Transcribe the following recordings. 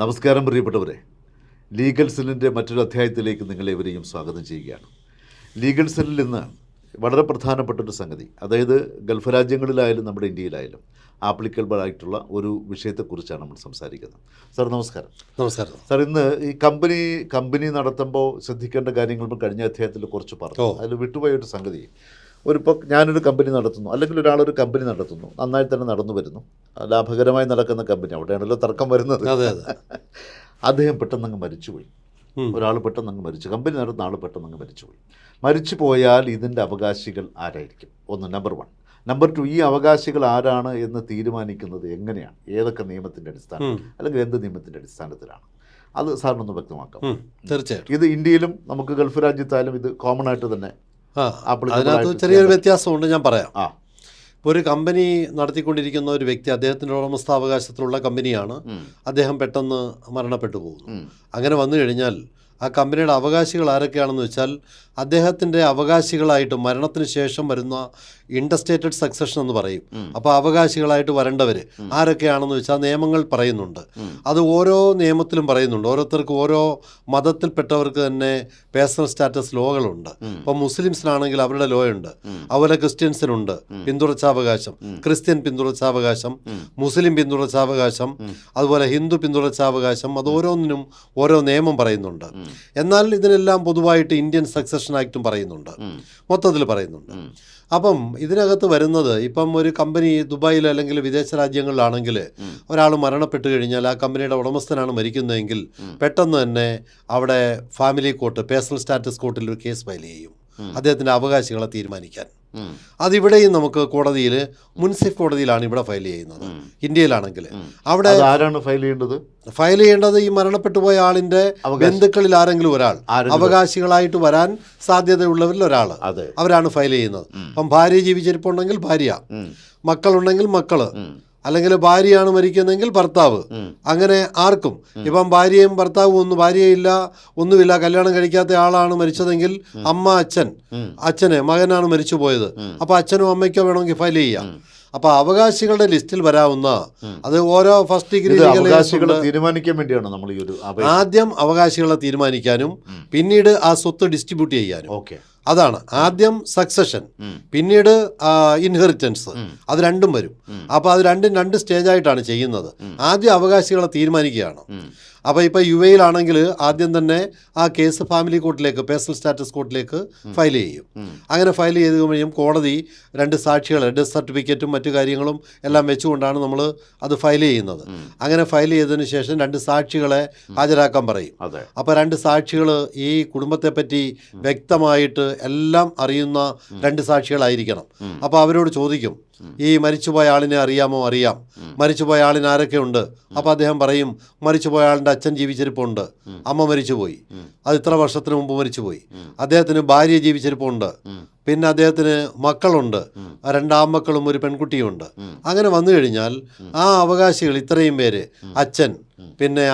നമസ്കാരം പ്രിയപ്പെട്ടവരെ. ലീഗൽ സെല്ലിന്റെ മറ്റൊരു അധ്യായത്തിലേക്ക് നിങ്ങളെവരെയും സ്വാഗതം ചെയ്യുകയാണ്. ലീഗൽ സെല്ലിൽ ഇന്ന് വളരെ പ്രധാനപ്പെട്ട ഒരു സംഗതി. അതായത് ഗൾഫ് രാജ്യങ്ങളിലായാലും നമ്മുടെ ഇന്ത്യയിലായാലും ആപ്ലിക്കബിൾ ആയിട്ടുള്ള ഒരു വിഷയത്തെക്കുറിച്ചാണ് നമ്മൾ സംസാരിക്കുന്നത്. സാർ നമസ്കാരം. നമസ്കാരം. സാർ ഇന്ന് ഈ കമ്പനി കമ്പനി നടത്തുമ്പോൾ ശ്രദ്ധിക്കേണ്ട കാര്യങ്ങൾ കഴിഞ്ഞ അധ്യായത്തിൽ കുറച്ച് പറഞ്ഞു. അതിൽ വിട്ടുപോയ ഒരു സംഗതി. ഒരു ഇപ്പോൾ ഞാനൊരു കമ്പനി നടത്തുന്നു. അല്ലെങ്കിൽ ഒരാളൊരു കമ്പനി നടത്തുന്നു. നന്നായി തന്നെ നടന്നു വരുന്നു. ലാഭകരമായി നടക്കുന്ന കമ്പനി. അവിടെയാണല്ലോ തർക്കം വരുന്നത്. അദ്ദേഹം പെട്ടെന്നങ്ങ് മരിച്ചുപോയി. ഒരാൾ പെട്ടെന്നങ്ങ് മരിച്ചു. കമ്പനി നടത്തുന്ന ആൾ പെട്ടെന്നങ്ങ് മരിച്ചുപോയി. മരിച്ചു പോയാൽ ഇതിന്റെ അവകാശികൾ ആരായിരിക്കും? ഒന്ന് നമ്പർ വൺ നമ്പർ ടു ഈ അവകാശികൾ ആരാണ് എന്ന് തീരുമാനിക്കുന്നത് എങ്ങനെയാണ്? ഏതൊക്കെ നിയമത്തിന്റെ അടിസ്ഥാനം അല്ലെങ്കിൽ എന്ത് നിയമത്തിന്റെ അടിസ്ഥാനത്തിലാണ്? അത് സാറിനൊന്ന് വ്യക്തമാക്കാം. തീർച്ചയായിട്ടും. ഇത് ഇന്ത്യയിലും നമുക്ക് ഗൾഫ് രാജ്യത്തായാലും ഇത് കോമൺ ആയിട്ട് തന്നെ അതിനകത്ത് ചെറിയൊരു വ്യത്യാസമുണ്ട് ഞാൻ പറയാം. ആ. ഇപ്പോൾ ഒരു കമ്പനി നടത്തിക്കൊണ്ടിരിക്കുന്ന ഒരു വ്യക്തി അദ്ദേഹത്തിന്റെ ഉടമസ്ഥാവകാശത്തിലുള്ള കമ്പനിയാണ്. അദ്ദേഹം പെട്ടെന്ന് മരണപ്പെട്ടു പോകുന്നു. അങ്ങനെ വന്നു കഴിഞ്ഞാൽ ആ കമ്പനിയുടെ അവകാശികൾ ആരൊക്കെയാണെന്ന് വെച്ചാൽ അദ്ദേഹത്തിന്റെ അവകാശികളായിട്ട് മരണത്തിന് ശേഷം വരുന്ന ഇൻഡസ്റ്റേറ്റഡ് സക്സഷൻ എന്ന് പറയും. അപ്പോൾ അവകാശികളായിട്ട് വരേണ്ടവർ ആരൊക്കെയാണെന്ന് വെച്ചാൽ നിയമങ്ങൾ പറയുന്നുണ്ട്. അത് ഓരോ നിയമത്തിലും പറയുന്നുണ്ട്. ഓരോരുത്തർക്ക് ഓരോ മതത്തിൽപ്പെട്ടവർക്ക് തന്നെ പേഴ്സണൽ സ്റ്റാറ്റസ് ലോകളുണ്ട്. ഇപ്പം മുസ്ലിംസിനാണെങ്കിൽ അവരുടെ ലോയുണ്ട്. അതുപോലെ ക്രിസ്ത്യൻസിനുണ്ട്. പിന്തുടർച്ചാവകാശം. ക്രിസ്ത്യൻ പിന്തുടർച്ചാവകാശം. മുസ്ലിം പിന്തുടർച്ചാവകാശം. അതുപോലെ ഹിന്ദു പിന്തുടർച്ചാവകാശം. അത് ഓരോന്നിനും ഓരോ നിയമം പറയുന്നുണ്ട്. എന്നാൽ ഇതിനെല്ലാം പൊതുവായിട്ട് ഇന്ത്യൻ സക്സഷൻ ആക്റ്റും പറയുന്നുണ്ട്. മൊത്തത്തിൽ പറയുന്നുണ്ട്. അപ്പം ഇതിനകത്ത് വരുന്നത് ഇപ്പം ഒരു കമ്പനി ദുബായിൽ അല്ലെങ്കിൽ വിദേശ രാജ്യങ്ങളിലാണെങ്കിൽ ഒരാൾ മരണപ്പെട്ട് കഴിഞ്ഞാൽ ആ കമ്പനിയുടെ ഉടമസ്ഥനാണ് മരിക്കുന്നതെങ്കിൽ പെട്ടെന്ന് തന്നെ അവിടെ ഫാമിലി കോർട്ട് പേഴ്സണൽ സ്റ്റാറ്റസ് കോർട്ടിൽ ഒരു കേസ് ഫയൽ ചെയ്യും. അദ്ദേഹത്തിന്റെ അവകാശികളെ തീരുമാനിക്കാൻ. അതിവിടെയും നമുക്ക് കോടതിയിൽ മുൻസിഫ് കോടതിയിലാണ് ഇവിടെ ഫയൽ ചെയ്യുന്നത്. ഇന്ത്യയിലാണെങ്കിൽ. അവിടെ ആരാണ് ഫയൽ ചെയ്യേണ്ടത്? ഫയൽ ചെയ്യേണ്ടത് ഈ മരണപ്പെട്ടു പോയ ആളിന്റെ ബന്ധുക്കളിൽ ആരെങ്കിലും ഒരാൾ. അവകാശികളായിട്ട് വരാൻ സാധ്യതയുള്ളവരിൽ ഒരാൾ അവരാണ് ഫയൽ ചെയ്യുന്നത്. അപ്പം ഭാര്യ ജീവിച്ചിരിപ്പുണ്ടെങ്കിൽ ഭാര്യ. മക്കളുണ്ടെങ്കിൽ മക്കൾ. അല്ലെങ്കിൽ ഭാര്യയാണ് മരിക്കുന്നതെങ്കിൽ ഭർത്താവ്. അങ്ങനെ ആർക്കും. ഇപ്പം ഭാര്യയും ഭർത്താവും ഒന്നും ഭാര്യയില്ല ഒന്നുമില്ല കല്യാണം കഴിക്കാത്ത ആളാണ് മരിച്ചതെങ്കിൽ അമ്മ അച്ഛൻ. അച്ഛനെ മകനാണ് മരിച്ചു പോയത്. അപ്പൊ അച്ഛനും അമ്മയ്ക്കോ വേണമെങ്കിൽ ഫയൽ ചെയ്യാം. അപ്പൊ അവകാശികളുടെ ലിസ്റ്റിൽ വരാവുന്ന അത് ഓരോ ഫസ്റ്റ് ഡിഗ്രി അവകാശികളെ തീരുമാനിക്കാൻ വേണ്ടിയാണ് നമ്മൾ ഈ ഒരു ആദ്യം അവകാശികളെ തീരുമാനിക്കാനും പിന്നീട് ആ സ്വത്ത് ഡിസ്ട്രിബ്യൂട്ട് ചെയ്യാനും. ഓക്കെ. അതാണ്. ആദ്യം സക്സഷൻ പിന്നീട് ഇൻഹെറിറ്റൻസ് അത് രണ്ടും വരും. അപ്പോൾ അത് രണ്ടും രണ്ട് സ്റ്റേജായിട്ടാണ് ചെയ്യുന്നത്. ആദ്യം അവകാശികളെ തീരുമാനിക്കുകയാണ്. അപ്പോൾ ഇപ്പോൾ യു എയിലാണെങ്കിൽ ആദ്യം തന്നെ ആ കേസ് ഫാമിലി കോർട്ടിലേക്ക് പേഴ്സണൽ സ്റ്റാറ്റസ് കോർട്ടിലേക്ക് ഫയൽ ചെയ്യും. അങ്ങനെ ഫയൽ ചെയ്ത് കഴിയുമ്പോൾ കോടതി രണ്ട് സാക്ഷികൾ ഡെത്ത് സർട്ടിഫിക്കറ്റും മറ്റു കാര്യങ്ങളും എല്ലാം വെച്ചുകൊണ്ടാണ് നമ്മൾ അത് ഫയൽ ചെയ്യുന്നത്. അങ്ങനെ ഫയൽ ചെയ്തതിന് ശേഷം രണ്ട് സാക്ഷികളെ ഹാജരാക്കാൻ പറയും. അപ്പോൾ രണ്ട് സാക്ഷികൾ ഈ കുടുംബത്തെ പറ്റി വ്യക്തമായിട്ട് എല്ലാം അറിയുന്ന രണ്ട് സാക്ഷികളായിരിക്കണം. അപ്പോൾ അവരോട് ചോദിക്കും ഈ മരിച്ചുപോയ ആളിനെ അറിയാമോ? അറിയാം. മരിച്ചുപോയ ആളിന് ആരൊക്കെ ഉണ്ട് അപ്പോൾ അദ്ദേഹം പറയും മരിച്ചുപോയ ആളിന്റെ അച്ഛൻ ജീവിച്ചിരിപ്പുണ്ട്. അമ്മ മരിച്ചുപോയി. അത് ഇത്ര വർഷത്തിന് മുമ്പ് മരിച്ചുപോയി. അദ്ദേഹത്തിന് ഭാര്യ ജീവിച്ചിരിപ്പുണ്ട്. പിന്നെ അദ്ദേഹത്തിന് മക്കളുണ്ട്. രണ്ടാമക്കളും ഒരു പെൺകുട്ടിയുമുണ്ട് അങ്ങനെ വന്നു കഴിഞ്ഞാൽ ആ അവകാശികൾ ഇത്രയും പേര് അച്ഛൻ പിന്നെ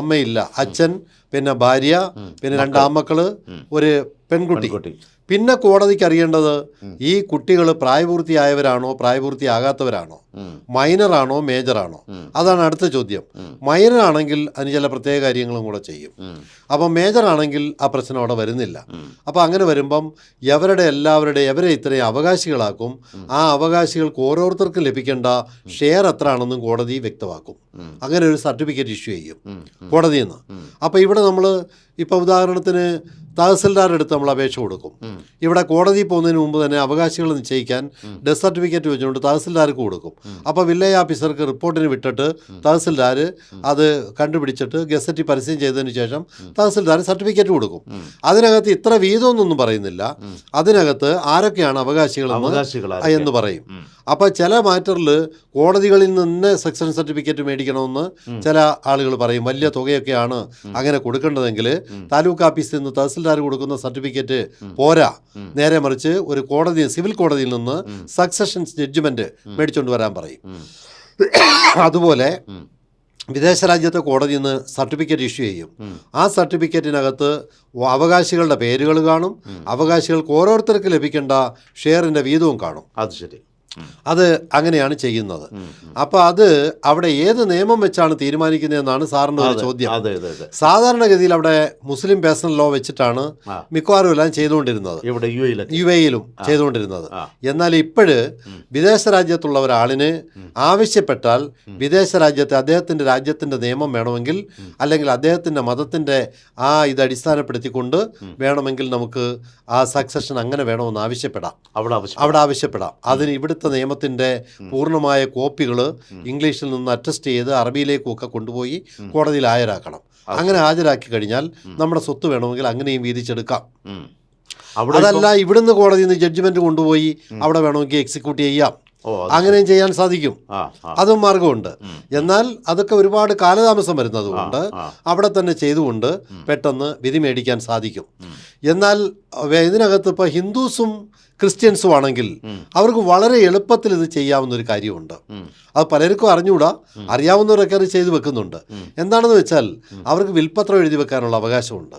അമ്മയില്ല. അച്ഛൻ പിന്നെ ഭാര്യ പിന്നെ രണ്ടാമക്കൾ ഒരു പെൺകുട്ടി. പിന്നെ കോടതിക്ക് അറിയേണ്ടത് ഈ കുട്ടികൾ പ്രായപൂർത്തിയായവരാണോ പ്രായപൂർത്തിയാകാത്തവരാണോ മൈനറാണോ മേജറാണോ? അതാണ് അടുത്ത ചോദ്യം. മൈനറാണെങ്കിൽ അതിന് ചില പ്രത്യേക കാര്യങ്ങളും കൂടെ ചെയ്യും. അപ്പം മേജറാണെങ്കിൽ ആ പ്രശ്നം അവിടെ വരുന്നില്ല. അപ്പം അങ്ങനെ വരുമ്പം എവരുടെ എല്ലാവരുടെ എവരെ ഇത്രയും അവകാശികളാക്കും ആ അവകാശികൾക്ക് ഓരോരുത്തർക്കും ലഭിക്കേണ്ട ഷെയർ എത്ര ആണെന്നും കോടതി വ്യക്തമാക്കും. അങ്ങനെ ഒരു സർട്ടിഫിക്കറ്റ് ഇഷ്യൂ ചെയ്യും കോടതിയിൽ നിന്ന്. അപ്പം ഇവിടെ നമ്മൾ ഇപ്പോൾ ഉദാഹരണത്തിന് തഹസിൽദാർ എടുത്ത് നമ്മൾ അപേക്ഷ കൊടുക്കും. ഇവിടെ കോടതി പോകുന്നതിന് മുമ്പ് തന്നെ അവകാശികൾ നിശ്ചയിക്കാൻ ഡെത്ത് സർട്ടിഫിക്കറ്റ് വെച്ചുകൊണ്ട് തഹസിൽദാർക്ക് കൊടുക്കും. അപ്പോൾ വില്ലേജ് ഓഫീസർക്ക് റിപ്പോർട്ടിന് വിട്ടിട്ട് തഹസിൽദാർ അത് കണ്ടുപിടിച്ചിട്ട് ഗസറ്റി പരസ്യം ചെയ്തതിന് ശേഷം തഹസിൽദാർ സർട്ടിഫിക്കറ്റ് കൊടുക്കും. അതിനകത്ത് ഇത്ര വീതമൊന്നും പറയുന്നില്ല. അതിനകത്ത് ആരൊക്കെയാണ് അവകാശികളാ എന്ന് പറയും. അപ്പോൾ ചില മാറ്ററിൽ കോടതികളിൽ നിന്ന് സെക്ഷൻ സർട്ടിഫിക്കറ്റ് മേടിക്കണമെന്ന് ചില ആളുകൾ പറയും. വലിയ തുകയൊക്കെയാണ് അങ്ങനെ കൊടുക്കേണ്ടതെങ്കിൽ താലൂക്ക് ഓഫീസിൽ നിന്ന് തഹസിൽദാർ കൊടുക്കുന്ന സർട്ടിഫിക്കറ്റ് പോരാ. നേരെ മറിച്ച് ഒരു കോടതി സിവിൽ കോടതിയിൽ നിന്ന് സക്സഷൻ ജഡ്ജ്മെന്റ് മേടിച്ചുകൊണ്ട് വരാൻ പറയും. അതുപോലെ വിദേശ രാജ്യത്തെ കോടതിയിൽ നിന്ന് സർട്ടിഫിക്കറ്റ് ഇഷ്യൂ ചെയ്യും. ആ സർട്ടിഫിക്കറ്റിനകത്ത് അവകാശികളുടെ പേരുകൾ കാണും. അവകാശികൾക്ക് ഓരോരുത്തർക്ക് ലഭിക്കേണ്ട ഷെയറിന്റെ വീതവും കാണും. അത് ശരി. അത് അങ്ങനെയാണ് ചെയ്യുന്നത്. അപ്പോൾ അത് അവിടെ ഏത് നിയമം വെച്ചാണ് തീരുമാനിക്കുന്നതെന്നാണ് സാറിന്റെ ഒരു ചോദ്യം. സാധാരണഗതിയിൽ അവിടെ മുസ്ലിം പേഴ്സണൽ ലോ വെച്ചിട്ടാണ് മിക്കവാറും എല്ലാം ചെയ്തുകൊണ്ടിരുന്നത്. യു എയിലും. ചെയ്തുകൊണ്ടിരുന്നത്. എന്നാൽ ഇപ്പോഴ് വിദേശ രാജ്യത്തുള്ള ഒരാളിന് ആവശ്യപ്പെട്ടാൽ വിദേശ രാജ്യത്തെ അദ്ദേഹത്തിന്റെ രാജ്യത്തിന്റെ നിയമം വേണമെങ്കിൽ അല്ലെങ്കിൽ അദ്ദേഹത്തിന്റെ മതത്തിന്റെ ആ ഇത് അടിസ്ഥാനപ്പെടുത്തിക്കൊണ്ട് വേണമെങ്കിൽ നമുക്ക് ആ സക്സഷൻ അങ്ങനെ വേണമെന്ന് ആവശ്യപ്പെടാം. അവിടെ ആവശ്യം അവിടെ ആവശ്യപ്പെടാം. അതിന് ഇവിടുത്തെ നിയമത്തിന്റെ പൂർണമായ കോപ്പികൾ ഇംഗ്ലീഷിൽ നിന്ന് അറ്റസ്റ്റ് ചെയ്ത് അറബിയിലേക്കും ഒക്കെ കൊണ്ടുപോയി കോടതിയിൽ ഹാജരാക്കണം അങ്ങനെ ഹാജരാക്കി കഴിഞ്ഞാൽ നമ്മുടെ സ്വത്ത് വേണമെങ്കിൽ അങ്ങനെയും വീതിച്ചെടുക്കാം. അതല്ല ഇവിടുന്ന് കോടതിയിൽ നിന്ന് ജഡ്ജ്മെന്റ് കൊണ്ടുപോയി അവിടെ വേണമെങ്കിൽ എക്സിക്യൂട്ട് ചെയ്യാം. അങ്ങനെയും ചെയ്യാൻ സാധിക്കും. അതും മാർഗമുണ്ട് എന്നാൽ അതൊക്കെ ഒരുപാട് കാലതാമസം വരുന്നതുകൊണ്ട് അവിടെ തന്നെ ചെയ്തുകൊണ്ട് പെട്ടെന്ന് വിധി മേടിക്കാൻ സാധിക്കും. എന്നാൽ ഇതിനകത്ത് ഇപ്പോൾ ഹിന്ദുസും ക്രിസ്ത്യൻസും ആണെങ്കിൽ അവർക്ക് വളരെ എളുപ്പത്തിൽ ഇത് ചെയ്യാവുന്ന ഒരു കാര്യമുണ്ട്. അത് പലർക്കും അറിഞ്ഞുകൂടാ അറിയാവുന്നവരൊക്കെ അത് ചെയ്തു വെക്കുന്നുണ്ട്. എന്താണെന്ന് വെച്ചാൽ അവർക്ക് വിൽപ്പത്രം എഴുതി വെക്കാനുള്ള അവകാശമുണ്ട്.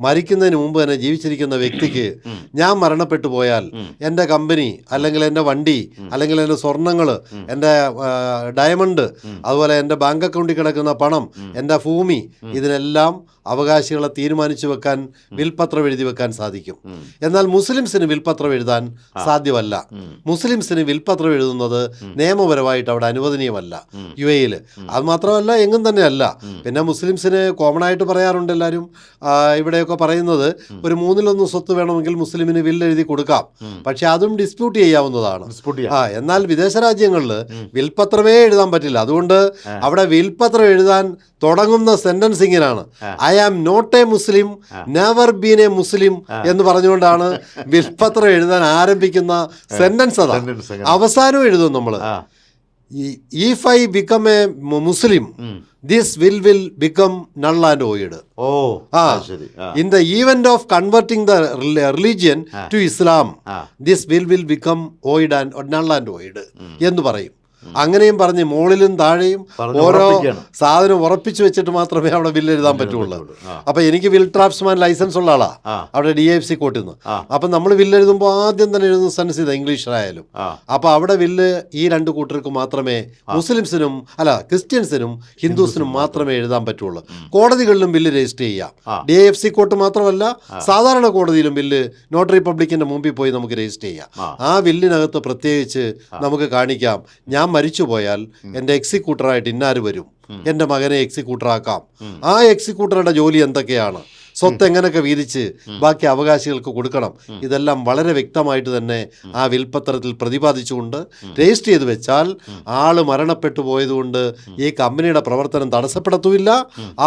മരിക്കുന്നതിന് മുമ്പ് തന്നെ ജീവിച്ചിരിക്കുന്ന വ്യക്തിക്ക് ഞാൻ മരണപ്പെട്ടു പോയാൽ എന്റെ കമ്പനി അല്ലെങ്കിൽ എന്റെ വണ്ടി അല്ലെങ്കിൽ എന്റെ സ്വർണങ്ങൾ എന്റെ ഡയമണ്ട് അതുപോലെ എന്റെ ബാങ്ക് അക്കൗണ്ടിൽ കിടക്കുന്ന പണം എന്റെ ഭൂമി ഇതിനെല്ലാം അവകാശികളെ തീരുമാനിച്ചു വെക്കാൻ വിൽപത്രം എഴുതി വെക്കാൻ സാധിക്കും. എന്നാൽ മുസ്ലിംസിന് വിൽപത്രം എഴുതാൻ സാധ്യമല്ല. മുസ്ലിംസിന് വിൽപത്രം എഴുതുന്നത് നിയമപരമായിട്ട് അവിടെ അനുവദനീയമല്ല. യു എയിൽ അത് മാത്രമല്ല എങ്ങും തന്നെ അല്ല പിന്നെ മുസ്ലിംസിന് കോമൺ ആയിട്ട് പറയാറുണ്ട് എല്ലാവരും. ഇവിടെയൊക്കെ പറയുന്നത് ഒരു മൂന്നിലൊന്ന് സ്വത്ത് വേണമെങ്കിൽ മുസ്ലിമിന് വില്ല് എഴുതി കൊടുക്കാം. പക്ഷെ അതും ഡിസ്പ്യൂട്ട് ചെയ്യാവുന്നതാണ്. ആ എന്നാൽ വിദേശ രാജ്യങ്ങളിൽ വിൽപത്രമേ എഴുതാൻ പറ്റില്ല. അതുകൊണ്ട് അവിടെ വിൽപത്രം എഴുതാൻ തുടങ്ങുന്ന സെന്റൻസിങ്ങിനാണ് ഇങ്ങനെയാണ് I am not a Muslim never been a Muslim എന്ന് പറഞ്ഞുകൊണ്ടാണ് വിൽപത്രം എഴുതാൻ ആരംഭിക്കുന്ന സെന്റൻസ് അതാ. അവസാനം എഴുതും നമ്മൾ if I become a Muslim this will will become null and void oh ആ. ശരി. In the event of converting the religion to Islam. This will will become void and null and void എന്ന് പറയും. അങ്ങനെയും പറഞ്ഞ് മുകളിലും താഴെയും ഓരോ സാധനം ഉറപ്പിച്ചു വെച്ചിട്ട് മാത്രമേ അവിടെ ബില്ല് എഴുതാൻ പറ്റുള്ളൂ. അപ്പൊ എനിക്ക് വിൽ ട്രാപ്സ്മാൻ ലൈസൻസ് ഉള്ള ആളാ. അവിടെ ഡി എഫ് സി കോർട്ടിൽ നിന്ന് അപ്പൊ നമ്മൾ ബില്ല് എഴുതുമ്പോൾ ആദ്യം തന്നെ എഴുതുന്ന സെൻസ് ചെയ്ത ഇംഗ്ലീഷിലായാലും. അപ്പൊ അവിടെ ബില്ല് ഈ രണ്ട് കൂട്ടർക്ക് മാത്രമേ മുസ്ലിംസിനും അല്ല ക്രിസ്ത്യൻസിനും ഹിന്ദുസിനും മാത്രമേ എഴുതാൻ പറ്റുള്ളൂ. കോടതികളിലും ബില്ല് രജിസ്റ്റർ ചെയ്യാം. ഡി എഫ് സി കോർട്ട് മാത്രമല്ല സാധാരണ കോടതിയിലും ബില്ല് നോട്ടറി പബ്ലിക്കിന്റെ മുമ്പിൽ പോയി നമുക്ക് രജിസ്റ്റർ ചെയ്യാം. ആ. ആ ബില്ലിനകത്ത് പ്രത്യേകിച്ച് നമുക്ക് കാണിക്കാം. ഞാൻ മരിച്ചു പോയാൽ എന്റെ എക്സിക്യൂട്ടറായിട്ട് ഇന്നാര് വരും? എന്റെ മകനെ എക്സിക്യൂട്ടറാക്കാം ആ എക്സിക്യൂട്ടറുടെ ജോലി എന്തൊക്കെയാണ്? സ്വത്ത് എങ്ങനെയൊക്കെ വീതിച്ച് ബാക്കി അവകാശികൾക്ക് കൊടുക്കണം. ഇതെല്ലാം വളരെ വ്യക്തമായിട്ട് തന്നെ ആ വിൽപ്പത്രത്തിൽ പ്രതിപാദിച്ചുകൊണ്ട് രജിസ്റ്റർ ചെയ്ത് വെച്ചാൽ ആൾ മരണപ്പെട്ടു പോയതുകൊണ്ട് ഈ കമ്പനിയുടെ പ്രവർത്തനം തടസ്സപ്പെടുത്തുമില്ല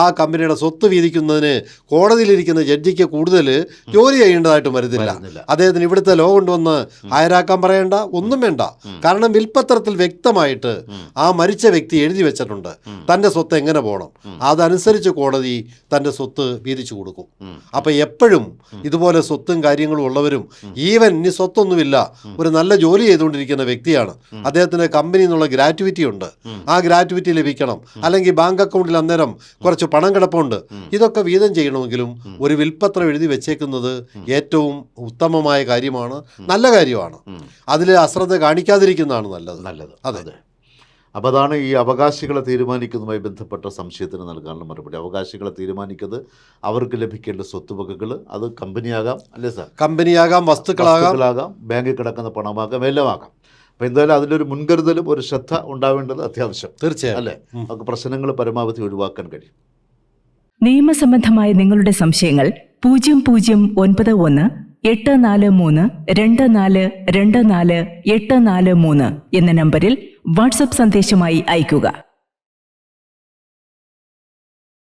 ആ കമ്പനിയുടെ സ്വത്ത് വീതിക്കുന്നതിന് കോടതിയിലിരിക്കുന്ന ജഡ്ജിക്ക് കൂടുതൽ ജോലി ചെയ്യേണ്ടതായിട്ട് വരുന്നില്ല. അദ്ദേഹത്തിന് ഇവിടുത്തെ ലോ കൊണ്ടുവന്ന് ഹയരാക്കാൻ പറയേണ്ട ഒന്നും വേണ്ട. കാരണം വിൽപ്പത്രത്തിൽ വ്യക്തമായിട്ട് ആ മരിച്ച വ്യക്തി എഴുതി വെച്ചിട്ടുണ്ട്. തന്റെ സ്വത്ത് എങ്ങനെ പോകണം അതനുസരിച്ച് കോടതി തന്റെ സ്വത്ത് വീതിച്ചു കൊടുക്കും. അപ്പം എപ്പോഴും ഇതുപോലെ സ്വത്തും കാര്യങ്ങളും ഉള്ളവരും ഈവൻ ഇനി സ്വത്തൊന്നുമില്ല ഒരു നല്ല ജോലി ചെയ്തുകൊണ്ടിരിക്കുന്ന വ്യക്തിയാണ്. അദ്ദേഹത്തിന് കമ്പനി എന്നുള്ള ഗ്രാറ്റുവിറ്റി ഉണ്ട്. ആ ഗ്രാറ്റുവിറ്റി ലഭിക്കണം. അല്ലെങ്കിൽ ബാങ്ക് അക്കൗണ്ടിൽ അന്നേരം കുറച്ച് പണം കിടപ്പുണ്ട്. ഇതൊക്കെ വീതം ചെയ്യണമെങ്കിലും ഒരു വിൽപ്പത്രം എഴുതി വെച്ചേക്കുന്നത് ഏറ്റവും ഉത്തമമായ കാര്യമാണ് നല്ല കാര്യമാണ്. അതിൽ അശ്രദ്ധ കാണിക്കാതിരിക്കുന്നതാണ് നല്ലത്. നല്ലത്. അതെ. അപ്പോൾ അതാണ് ഈ അവകാശികളെ തീരുമാനിക്കുന്നതുമായി ബന്ധപ്പെട്ട സംശയത്തിന് നൽകാനുള്ള മറുപടി. അവകാശികളെ തീരുമാനിക്കുന്നത് അവർക്ക് ലഭിക്കേണ്ട സ്വത്തുവകകൾ അത് കമ്പനിയാകാം അല്ലേ സാർ? കമ്പനിയാകാം വസ്തുക്കളാകാം. വസ്തുക്കളാകാം ബാങ്കിൽ കിടക്കുന്ന പണമാകാം എല്ലാം ആകാം അപ്പോൾ എന്തായാലും അതിലൊരു മുൻകരുതലും ഒരു ശ്രദ്ധ ഉണ്ടാവേണ്ടത് അത്യാവശ്യം. തീർച്ചയായും. അല്ലേ? നമുക്ക് പ്രശ്നങ്ങൾ പരമാവധി ഒഴിവാക്കാൻ കഴിയും. നിയമസംബന്ധമായ നിങ്ങളുടെ സംശയങ്ങൾ പൂജ്യം പൂജ്യം ഒൻപത് ഒന്ന് എട്ട് നാല് മൂന്ന് രണ്ട് നാല് രണ്ട് നാല് എട്ട് നാല് മൂന്ന് എന്ന നമ്പറിൽ വാട്സപ്പ് സന്ദേശമായി അയയ്ക്കുക.